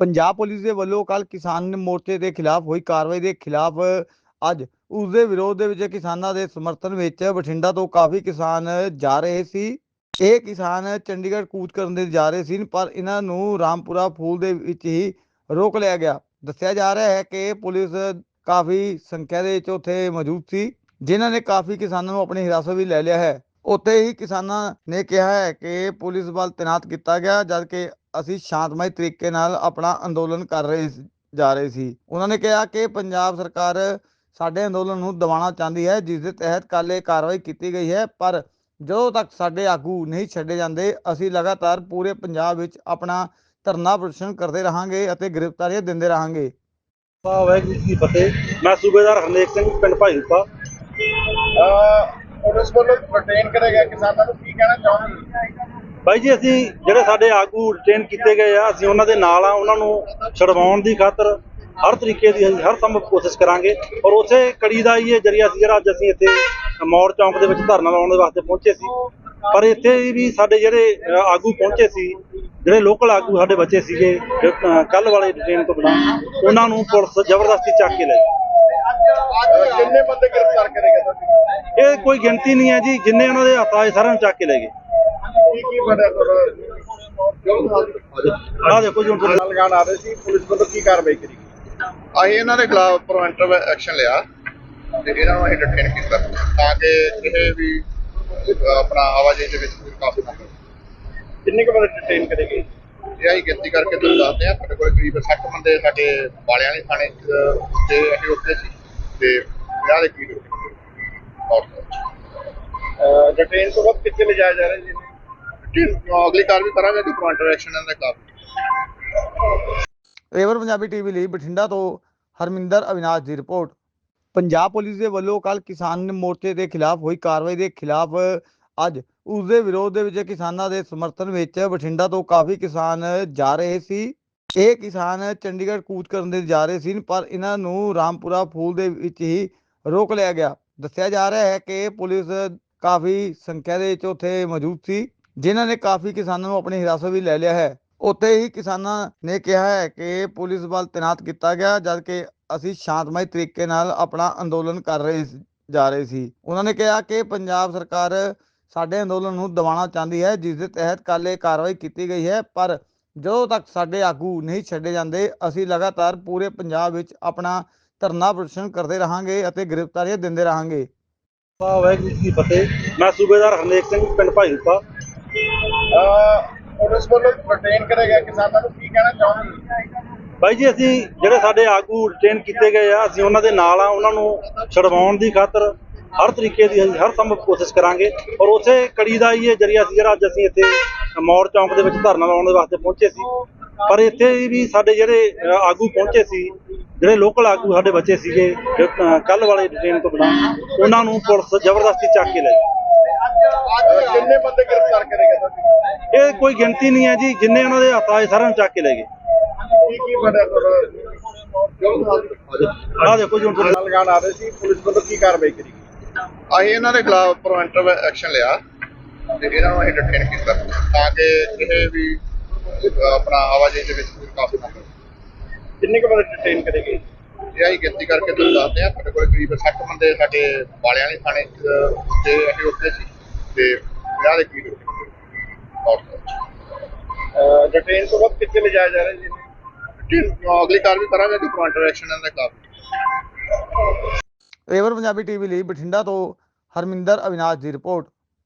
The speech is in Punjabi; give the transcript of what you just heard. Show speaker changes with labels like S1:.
S1: ਪੰਜਾਬ ਪੁਲਿਸ ਦੇ ਵੱਲੋਂ ਕੱਲ ਕਿਸਾਨ ਮੋਰਚੇ ਦੇ ਖਿਲਾਫ ਹੋਈ ਕਾਰਵਾਈ ਦੇ ਖਿਲਾਫ ਅੱਜ ਉਸ ਦੇ ਵਿਰੋਧ ਦੇ ਵਿੱਚ ਕਿਸਾਨਾਂ ਦੇ ਸਮਰਥਨ ਵਿੱਚ ਬਠਿੰਡਾ ਤੋਂ ਕਾਫੀ ਕਿਸਾਨ ਜਾ ਰਹੇ ਸੀ। ਇਹ ਕਿਸਾਨ ਚੰਡੀਗੜ੍ਹ ਕੂਚ ਕਰਨ ਦੇ ਜਾ ਰਹੇ ਸੀ, ਪਰ ਇਹਨਾਂ ਨੂੰ ਰਾਮਪੁਰਾ ਫੂਲ ਦੇ ਵਿੱਚ ਹੀ ਰੋਕ ਲਿਆ ਗਿਆ। ਦੱਸਿਆ ਜਾ ਰਿਹਾ ਹੈ ਕਿ ਪੁਲਿਸ ਕਾਫੀ ਸੰਖਿਆ ਦੇ ਵਿੱਚ ਉੱਥੇ ਮੌਜੂਦ ਸੀ, ਜਿਨ੍ਹਾਂ ਨੇ ਕਾਫੀ ਕਿਸਾਨਾਂ ਨੂੰ ਆਪਣੀ ਹਿਰਾਸਤ ਵੀ ਲੈ ਲਿਆ ਹੈ। ਉੱਥੇ ਹੀ ਕਿਸਾਨਾਂ ਨੇ ਕਿਹਾ ਹੈ ਕਿ ਪੁਲਿਸ ਵੱਲ ਤੈਨਾਤ ਕੀਤਾ ਗਿਆ ਜਦ ਕਿ ਅਸੀਂ ਸ਼ਾਂਤਮਈ ਤਰੀਕੇ ਨਾਲ ਆਪਣਾ ਅੰਦੋਲਨ ਕਰ ਰਹੇ ਜਾ ਰਹੇ ਸੀ। ਉਹਨਾਂ ਨੇ ਕਿਹਾ ਕਿ ਪੰਜਾਬ ਸਰਕਾਰ ਸਾਡੇ ਅੰਦੋਲਨ ਨੂੰ ਦਬਾਉਣਾ ਚਾਹੁੰਦੀ ਹੈ ਜਿਸ ਦੇ ਤਹਿਤ ਕੱਲ੍ਹ ਇਹ ਕਾਰਵਾਈ ਕੀਤੀ ਗਈ ਹੈ ਪਰ ਜਦੋਂ ਤੱਕ ਸਾਡੇ ਆਗੂ ਨਹੀਂ ਛੱਡੇ ਜਾਂਦੇ ਅਸੀਂ ਲਗਾਤਾਰ ਪੂਰੇ ਪੰਜਾਬ ਵਿੱਚ ਆਪਣਾ ਧਰਨਾ ਪ੍ਰਦਰਸ਼ਨ ਕਰਦੇ ਰਹਾਂਗੇ ਅਤੇ ਗ੍ਰਿਫਤਾਰੀਆਂ ਦਿੰਦੇ ਰਹਾਂਗੇ।
S2: ਵਾਹਿਗੁਰੂ ਜੀ ਫਤਿਹ। ਮੈਂ ਸੂਬੇਦਾਰ ਹਰਨੇਕ ਸਿੰਘ ਪਿੰਡ ਭਾਈਪਾ
S3: ਪੁਲਿਸ ਵੱਲੋਂ ਪ੍ਰਟੇਨ ਕਰਿਆ ਕਿਸਾਨਾਂ ਨੂੰ ਕੀ ਕਹਿਣਾ ਚਾਹੁੰਦੇ
S2: ਬਾਈ ਜੀ, ਅਸੀਂ ਜਿਹੜੇ ਸਾਡੇ ਆਗੂ ਰਿਟੇਨ ਕੀਤੇ ਗਏ ਆ, ਅਸੀਂ ਉਹਨਾਂ ਦੇ ਨਾਲ ਆ, ਉਹਨਾਂ ਨੂੰ ਛਡਵਾਉਣ ਦੀ ਖਾਤਰ ਹਰ ਤਰੀਕੇ ਦੀ ਹਰ ਸੰਭਵ ਕੋਸ਼ਿਸ਼ ਕਰਾਂਗੇ। ਔਰ ਉਸੇ ਕੜੀ ਦਾ ਹੀ ਇਹ ਜਰੀਆ ਸੀ ਜਿਹੜਾ ਅੱਜ ਅਸੀਂ ਇੱਥੇ ਮੌੜ ਚੌਂਕ ਦੇ ਵਿੱਚ ਧਰਨਾ ਲਾਉਣ ਦੇ ਵਾਸਤੇ ਪਹੁੰਚੇ ਸੀ। ਪਰ ਇੱਥੇ ਵੀ ਸਾਡੇ ਜਿਹੜੇ ਆਗੂ ਪਹੁੰਚੇ ਸੀ, ਜਿਹੜੇ ਲੋਕਲ ਆਗੂ ਸਾਡੇ ਬੱਚੇ ਸੀਗੇ ਕੱਲ ਵਾਲੇ ਡਿਟੇਨ ਤੋਂ ਬਿਨਾਂ, ਉਹਨਾਂ ਨੂੰ ਪੁਲਿਸ ਜ਼ਬਰਦਸਤੀ ਚੱਕ ਕੇ ਲੈ ਗਈ।
S3: ਕਿੰਨੇ ਬੰਦੇ ਗ੍ਰਿਫਤਾਰ ਕਰੇਗਾ ਤੁਹਾਡੇ
S2: ਇਹ ਕੋਈ ਗਿਣਤੀ ਨਹੀਂ ਹੈ ਜੀ ਜਿੰਨੇ ਉਹਨਾਂ ਦੇ ਹੱਥ ਆਏ ਸਾਰਿਆਂ ਨੂੰ ਚੱਕ ਕੇ ਲੈ ਗਏ।
S3: ਕੀ ਕੀ ਬਣਿਆ ਤੁਹਾਡਾ?
S2: ਆਹ ਦੇਖੋ ਜੀ ਹੁਣ ਤੁਹਾਡੇ
S3: ਲਗਾਣ ਆ ਰਹੇ ਸੀ ਪੁਲਿਸ ਵੱਲੋਂ ਕੀ ਕਾਰਵਾਈ ਕਰੀ ਅਸੀਂ ਇਹਨਾਂ ਦੇ ਖਿਲਾਫ ਪ੍ਰੀਵੈਂਟਿਵ ਐਕਸ਼ਨ ਲਿਆ ਤੇ ਇਹਨਾਂ ਨੂੰ ਅਸੀਂ ਡਿਟੇਨ ਕੀਤਾ। ਤਾਂ ਕਿ ਕਿਸੇ ਵੀ ਆਪਣਾ ਆਵਾਜਾਈ ਦੇ ਵਿੱਚ ਕੋਈ ਕਾਫੀ ਨਾ ਹੋਵੇ। ਕਿੰਨੇ ਕੁ ਬੰਦੇ ਡਿਟੇਨ ਕਰੇਗੇ ਇਹ ਅਸੀਂ ਗਿਣਤੀ ਕਰਕੇ ਤੁਹਾਨੂੰ ਦੱਸਦੇ ਹਾਂ ਸਾਡੇ ਕੋਲ ਕਰੀਬ 60 ਬੰਦੇ ਸਾਡੇ ਵਾਲਿਆਂ ਵਾਲੇ ਥਾਣੇ ਤੇ ਅਸੀਂ ਉੱਥੇ 50 ਦੇ ਕਰੀਬ ਉੱਥੇ ਡਿਟੇਨ ਤੋਂ ਬਾਅਦ ਕਿੱਥੇ ਲਿਜਾਇਆ ਜਾ ਰਿਹਾ ਜੀ? ਅਗਲੀ ਕਾਰਵਾਈ ਕਰਾਂਗੇ ਕਿ ਪ੍ਰੀਵੈਂਟਿਵ ਐਕਸ਼ਨ ਇਹਨਾਂ ਦੇ ਖਿਲਾਫ
S1: ਏਵਰ ਪੰਜਾਬੀ ਟੀਵੀ ਲਈ ਬਠਿੰਡਾ ਤੋਂ ਹਰਮਿੰਦਰ ਅਵਿਨਾਸ਼ ਦੀ ਰਿਪੋਰਟ। ਪੰਜਾਬ ਪੁਲਿਸ ਦੇ ਵੱਲੋਂ ਕੱਲ ਕਿਸਾਨ ਮੋਰਚੇ ਦੇ ਖਿਲਾਫ ਹੋਈ ਕਾਰਵਾਈ ਦੇ ਖਿਲਾਫ ਅੱਜ ਉਸ ਦੇ ਵਿਰੋਧ ਦੇ ਵਿੱਚ ਕਿਸਾਨਾਂ ਦੇ ਸਮਰਥਨ ਵਿੱਚ ਬਠਿੰਡਾ ਤੋਂ ਕਾਫੀ ਕਿਸਾਨ ਜਾ ਰਹੇ ਸੀ। ਇਹ ਕਿਸਾਨ ਚੰਡੀਗੜ੍ਹ ਕੂਚ ਕਰਨ ਦੇ ਜਾ ਰਹੇ ਸੀ ਪਰ ਇਹਨਾਂ ਨੂੰ ਰਾਮਪੁਰਾ ਫੂਲ ਦੇ ਵਿੱਚ ਹੀ ਰੋਕ ਲਿਆ ਗਿਆ। ਦੱਸਿਆ ਜਾ ਰਿਹਾ ਹੈ ਕਿ ਪੁਲਿਸ ਕਾਫੀ ਸੰਖਿਆ ਦੇ ਵਿੱਚ ਉੱਥੇ ਮੌਜੂਦ ਸੀ, ਜਿਨ੍ਹਾਂ ਨੇ ਕਾਫੀ ਕਿਸਾਨਾਂ ਨੂੰ ਆਪਣੀ ਹਿਰਾਸਤ ਵੀ ਲੈ ਲਿਆ ਹੈ। ਉੱਥੇ ਹੀ ਕਿਸਾਨਾਂ ਨੇ ਕਿਹਾ ਹੈ ਕਿ ਪੁਲਿਸ ਵੱਲ ਤੈਨਾਤ ਕੀਤਾ ਗਿਆ, ਜਦ ਕਿ ਅਸੀਂ ਸ਼ਾਂਤਮਈ ਤਰੀਕੇ ਨਾਲ ਆਪਣਾ ਅੰਦੋਲਨ ਕਰ ਰਹੇ ਜਾ ਰਹੇ ਸੀ। ਉਹਨਾਂ ਨੇ ਕਿਹਾ ਕਿ ਪੰਜਾਬ ਸਰਕਾਰ ਸਾਡੇ ਅੰਦੋਲਨ ਨੂੰ ਦਬਾਉਣਾ ਚਾਹੁੰਦੀ ਹੈ, ਜਿਸ ਦੇ ਤਹਿਤ ਕੱਲ ਇਹ ਕਾਰਵਾਈ ਕੀਤੀ ਗਈ ਹੈ, ਪਰ ਜਦੋਂ ਤੱਕ ਸਾਡੇ ਆਗੂ ਨਹੀਂ ਛੱਡੇ ਜਾਂਦੇ, ਅਸੀਂ ਲਗਾਤਾਰ ਪੂਰੇ ਪੰਜਾਬ ਵਿੱਚ ਆਪਣਾ ਧਰਨਾ ਪ੍ਰਦਰਸ਼ਨ ਕਰਦੇ ਰਹਾਂਗੇ ਅਤੇ ਗ੍ਰਿਫਤਾਰੀਆਂ ਦਿੰਦੇ ਰਹਾਂਗੇ।
S2: ਵਾਹ ਵਾਹਿਗੁਰੂ ਜੀ ਕੀ ਫਤਿਹ। ਮੈਂ ਸੂਬੇਦਾਰ ਹਰਨੇਕ ਸਿੰਘ ਪਿੰਡ ਭਾਈਪਾ
S3: ਪੁਲਿਸ ਵੱਲੋਂ ਪ੍ਰਟੇਨ ਕਰਿਆ ਗਿਆ ਕਿਸਾਨਾਂ ਨੂੰ ਕੀ ਕਹਿਣਾ ਚਾਹੁੰਦੇ
S2: ਬਾਈ ਜੀ ਅਸੀਂ ਜਿਹੜੇ ਸਾਡੇ ਆਗੂ ਰਿਟੇਨ ਕੀਤੇ ਗਏ ਆ ਅਸੀਂ ਉਹਨਾਂ ਦੇ ਨਾਲ ਆ ਉਹਨਾਂ ਨੂੰ ਛਡਵਾਉਣ ਦੀ ਖਾਤਰ ਹਰ ਤਰੀਕੇ ਦੀ ਅਸੀਂ ਹਰ ਸੰਭਵ ਕੋਸ਼ਿਸ਼ ਕਰਾਂਗੇ। ਔਰ ਉਸੇ ਕੜੀ ਦਾ ਹੀ ਇਹ ਜਰੀਆ ਸੀ ਜਿਹੜਾ ਅੱਜ ਅਸੀਂ ਇੱਥੇ ਮੌੜ ਚੌਂਕ ਦੇ ਵਿੱਚ ਧਰਨਾ ਲਾਉਣ ਦੇ ਵਾਸਤੇ ਪਹੁੰਚੇ ਸੀ। ਪਰ ਇੱਥੇ ਵੀ ਸਾਡੇ ਜਿਹੜੇ ਆਗੂ ਪਹੁੰਚੇ ਸੀ ਜਿਹੜੇ ਲੋਕਲ ਆਗੂ ਸਾਡੇ ਬੱਚੇ ਸੀਗੇ ਕੱਲ ਵਾਲੇ ਡਿਟੇਨ ਤੋਂ ਬਿਨਾਂ ਉਹਨਾਂ ਨੂੰ ਪੁਲਿਸ ਜ਼ਬਰਦਸਤੀ ਚੱਕ ਕੇ ਲੈ ਗਈ।
S3: ਕਿੰਨੇ ਬੰਦੇ ਗ੍ਰਿਫਤਾਰ ਕਰੇਗਾ ਤੁਹਾਡੇ?
S2: ਇਹ ਕੋਈ ਗਿਣਤੀ ਨਹੀਂ ਹੈ ਜੀ ਜਿੰਨੇ ਉਹਨਾਂ ਦੇ ਹੱਥ ਆਏ ਸਾਰਿਆਂ ਨੂੰ ਚੱਕ ਕੇ ਲੈ ਗਏ।
S3: ਕੀ ਕੀ ਬਣਿਆ ਤੁਹਾਡਾ?
S2: ਆਹ ਦੇਖੋ ਜੀ ਹੁਣ ਤੁਹਾਡੇ
S3: ਲਗਾਣ ਆ ਰਹੇ ਸੀ ਪੁਲਿਸ ਵੱਲੋਂ ਕੀ ਕਾਰਵਾਈ ਕਰੀ ਅਸੀਂ ਇਹਨਾਂ ਦੇ ਖਿਲਾਫ ਪ੍ਰੀਵੈਂਟਿਵ ਐਕਸ਼ਨ ਲਿਆ ਤੇ ਇਹਨਾਂ ਨੂੰ ਅਸੀਂ ਡਿਟੇਨ ਕੀਤਾ। ਤਾਂ ਕਿ ਕਿਸੇ ਵੀ ਆਪਣਾ ਆਵਾਜਾਈ ਦੇ ਵਿੱਚ ਕੋਈ ਕਾਫੀ ਨਾ ਕਿੰਨੇ ਕੁ ਬੰਦੇ ਡਿਟੇਨ ਕਰੇਗੇ ਇਹ ਅਸੀਂ ਗਿਣਤੀ ਕਰਕੇ ਤੁਹਾਨੂੰ ਦੱਸਦੇ ਹਾਂ ਸਾਡੇ ਕੋਲ ਕਰੀਬ 60 ਬੰਦੇ ਸਾਡੇ ਵਾਲਿਆਂ ਵਾਲੇ ਥਾਣੇ 'ਚ, ਤੇ ਅਸੀਂ ਉੱਥੇ ਸੀ ਤੇ 50 ਦੇ ਕਰੀਬ ਉੱਥੇ ਡਿਟੇਨ ਤੋਂ ਬਾਅਦ ਕਿੱਥੇ ਲਿਜਾਇਆ ਜਾ ਰਿਹਾ ਜੀ? ਅਗਲੀ ਕਾਰਵਾਈ ਕਰਾਂਗੇ ਕਿ ਪ੍ਰੀਵੈਂਟਿਵ ਐਕਸ਼ਨ ਦੇ ਖਿਲਾਫ।
S1: ਏਵਰ ਪੰਜਾਬੀ ਟੀਵੀ ਲਈ ਬਠਿੰਡਾ ਤੋਂ ਹਰਮਿੰਦਰ ਅਵਿਨਾਸ਼ ਦੀ ਰਿਪੋਰਟ।